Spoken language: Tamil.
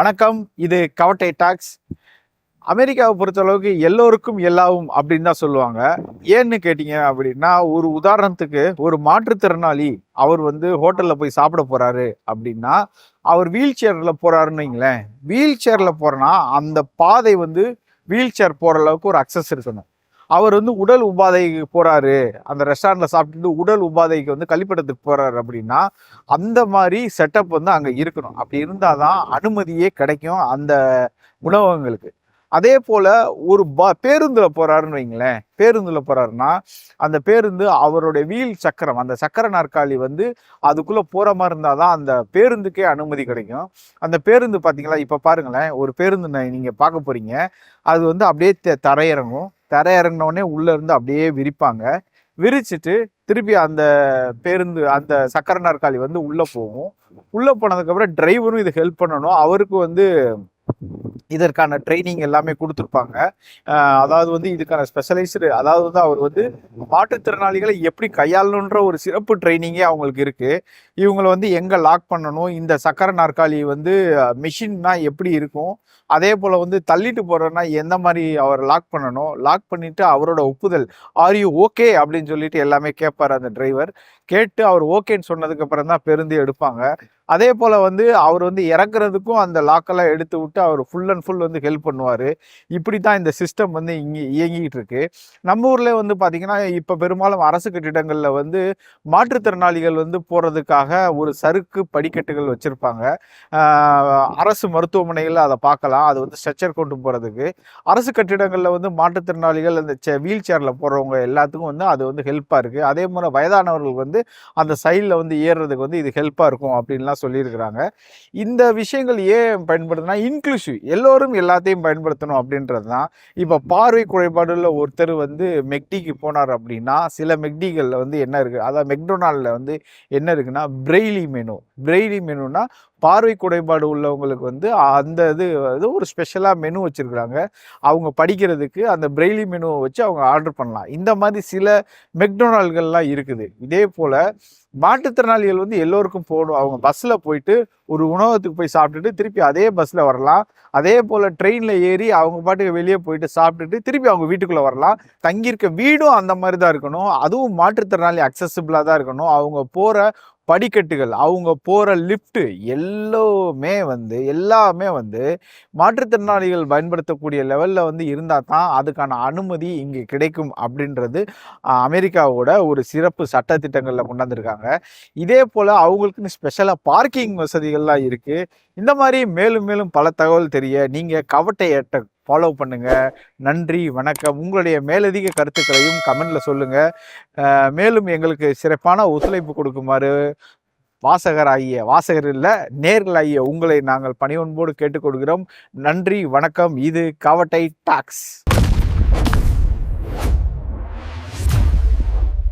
வணக்கம். இது கவட்டை டாக்ஸ். அமெரிக்காவை பொறுத்தளவுக்கு எல்லோருக்கும் எல்லாவும் அப்படின்னு தான் சொல்லுவாங்க. ஏன்னு கேட்டீங்க அப்படின்னா ஒரு உதாரணத்துக்கு ஒரு மாற்றுத்திறனாளி அவர் வந்து ஹோட்டலில் போய் சாப்பிட போகிறாரு அப்படின்னா அவர் வீல் சேரில் போகிறாருன்னு வைங்களேன். வீல் சேரில் போகிறனா அந்த பாதை வந்து வீல் சேர் போகிற அளவுக்கு ஒரு அக்சஸ் இருக்கணும். அவர் வந்து உடல் உபாதைக்கு போகிறாரு அந்த ரெஸ்டாரண்ட்டில் சாப்பிட்டுட்டு உடல் உபாதைக்கு வந்து கழிப்பிடத்துக்கு போகிறாரு அப்படின்னா அந்த மாதிரி செட்டப் வந்து அங்கே இருக்கணும். அப்படி இருந்தால் தான் அனுமதியே கிடைக்கும் அந்த உணவகங்களுக்கு. அதே போல் ஒரு ப பேருந்தில் போகிறாருன்னு வைங்களேன். பேருந்தில் போகிறாருன்னா அந்த பேருந்து அவருடைய வீல் சக்கரம் அந்த சக்கர நாற்காலி வந்து அதுக்குள்ளே போகிற மாதிரி இருந்தால் தான் அந்த பேருந்துக்கே அனுமதி கிடைக்கும். அந்த பேருந்து பார்த்தீங்களா இப்போ பாருங்களேன் ஒரு பேருந்து நீங்கள் பார்க்க போகிறீங்க அது வந்து அப்படியே த- தரையிறங்கும். தரை இறங்கினோடனே உள்ள இருந்து அப்படியே விரிப்பாங்க. விரிச்சிட்டு திருப்பி அந்த பேருந்து அந்த சக்கர நாற்காலி வந்து உள்ளே போகும். உள்ளே போனதுக்கப்புறம் டிரைவரும் இது ஹெல்ப் பண்ணணும். அவருக்கு வந்து இதற்கான ட்ரைனிங் எல்லாமே கொடுத்துருப்பாங்க. அதாவது வந்து இதுக்கான ஸ்பெஷலைஸ்டு அதாவது வந்து அவர் வந்து மாற்றுத்திறனாளிகளை எப்படி கையாளணுன்ற ஒரு சிறப்பு ட்ரைனிங்கே அவங்களுக்கு இருக்குது இவங்களை வந்து எங்கே லாக் பண்ணணும்? இந்த சக்கர நாற்காலி வந்து மிஷின்னா எப்படி இருக்கும்? அதே போல் வந்து தள்ளிட்டு போகிறோன்னா எந்த மாதிரி அவர் லாக் பண்ணணும்? லாக் பண்ணிவிட்டு அவரோட ஒப்புதல் ஆர் யூ ஓகே அப்படின்னு சொல்லிட்டு எல்லாமே கேட்பார் அந்த டிரைவர் கேட்டு அவர் ஓகேன்னு சொன்னதுக்கப்புறம் தான் பேருந்து எடுப்பாங்க. அதே போல் வந்து அவர் வந்து இறக்குறதுக்கும் அந்த லாக்கெல்லாம் எடுத்து விட்டு அவர் ஃபுல் அண்ட் ஃபுல் வந்து ஹெல்ப் பண்ணுவார். இப்படி தான் இந்த சிஸ்டம் வந்து இங்கே இயங்கிட்டு இருக்கு. நம்ம ஊரில் வந்து பார்த்தீங்கன்னா இப்போ பெரும்பாலும் அரசு கட்டிடங்களில் வந்து மாற்றுத்திறனாளிகள் வந்து போகிறதுக்காக ஒரு சறுக்கு படிக்கட்டுகள் வச்சுருப்பாங்க. அரசு மருத்துவமனைகளில் அதை பார்க்கலாம் அது வந்து ஸ்ட்ரெச்சர் கொண்டு போகிறதுக்கு அரசு கட்டிடங்களில் வந்து மாற்றுத்திறனாளிகள் அந்த வீல் சேரில் போகிறவங்க எல்லாத்துக்கும் வந்து அது வந்து ஹெல்ப்பாக இருக்குது அதே மாதிரி வயதானவர்கள் வந்து அந்த சைடில் வந்து ஏறுறதுக்கு வந்து இது ஹெல்ப்பாக இருக்கும் அப்படின்லாம் சொல்லியிருக்கிறாங்க. இந்த விஷயங்கள் ஏன் பயன்படுத்தினா இன்க்ளூசிவ் எல்லோரும் எல்லாத்தையும் பயன்படுத்தணும் அப்படின்றது தான். இப்போ பார்வை குறைபாடுள்ள ஒருத்தர் வந்து மெக்டிக்கு போனார் அப்படின்னா சில மெக்டிகளில் வந்து என்ன இருக்குது அதாவது மெக்டொனால்டில் வந்து என்ன இருக்குன்னா பிரெய்லி மெனு. பிரெய்லி மெனுனா பார்வை குறைபாடு உள்ளவங்களுக்கு வந்து அந்த இது வந்து ஒரு ஸ்பெஷலாக மெனு வச்சுருக்குறாங்க. அவங்க படிக்கிறதுக்கு அந்த பிரெய்லி மெனுவை வச்சு அவங்க ஆர்டர் பண்ணலாம். இந்த மாதிரி சில மெக்டொனால்டுகள்லாம் இருக்குது. இதே போல் மாற்றுத்திறனாளிகள் வந்து எல்லோருக்கும் போகணும். அவங்க பஸ்ஸில் போயிட்டு ஒரு உணவகத்துக்கு போய் சாப்பிட்டுட்டு திருப்பி அதே பஸ்ஸில் வரலாம். அதே போல் ட்ரெயினில் ஏறி அவங்க பாட்டுக்கு வெளியே போயிட்டு சாப்பிட்டுட்டு திருப்பி அவங்க வீட்டுக்குள்ளே வரலாம். தங்கியிருக்க வீடும் அந்த மாதிரி தான் இருக்கணும். அதுவும் மாற்றுத்திறனாளி அக்சசிபிளாக தான் இருக்கணும். அவங்க போகிற படிக்கட்டுகள் அவங்க போகிற லிஃப்ட்டு எல்லாமே வந்து எல்லாமே வந்து மாற்றுத்திறனாளிகள் பயன்படுத்தக்கூடிய லெவலில் வந்து இருந்தால் தான் அதுக்கான அனுமதி இங்கே கிடைக்கும் அப்படின்றது அமெரிக்காவோட ஒரு சிறப்பு சட்டத்திட்டங்களில் கொண்டாந்துருக்காங்க. இதே போல் அவங்களுக்குன்னு ஸ்பெஷலாக பார்க்கிங் வசதிகள்லாம் இருக்குது இந்த மாதிரி மேலும் மேலும் பல தகவல் தெரிய நீங்கள் கவட்டை ஏட்ட ஃபாலோ பண்ணுங்கள் நன்றி வணக்கம். உங்களுடைய மேலதிக கருத்துக்களையும் கமெண்ட்டில் சொல்லுங்கள் மேலும் எங்களுக்கு சிறப்பான ஒத்துழைப்பு கொடுக்குமாறு வாசகராகிய வாசகர் இல்லை நேர்களாகிய உங்களை நாங்கள் பணிவன்போடு கேட்டுக்கொள்கிறோம். நன்றி வணக்கம். இது கவட்டை டாக்ஸ்.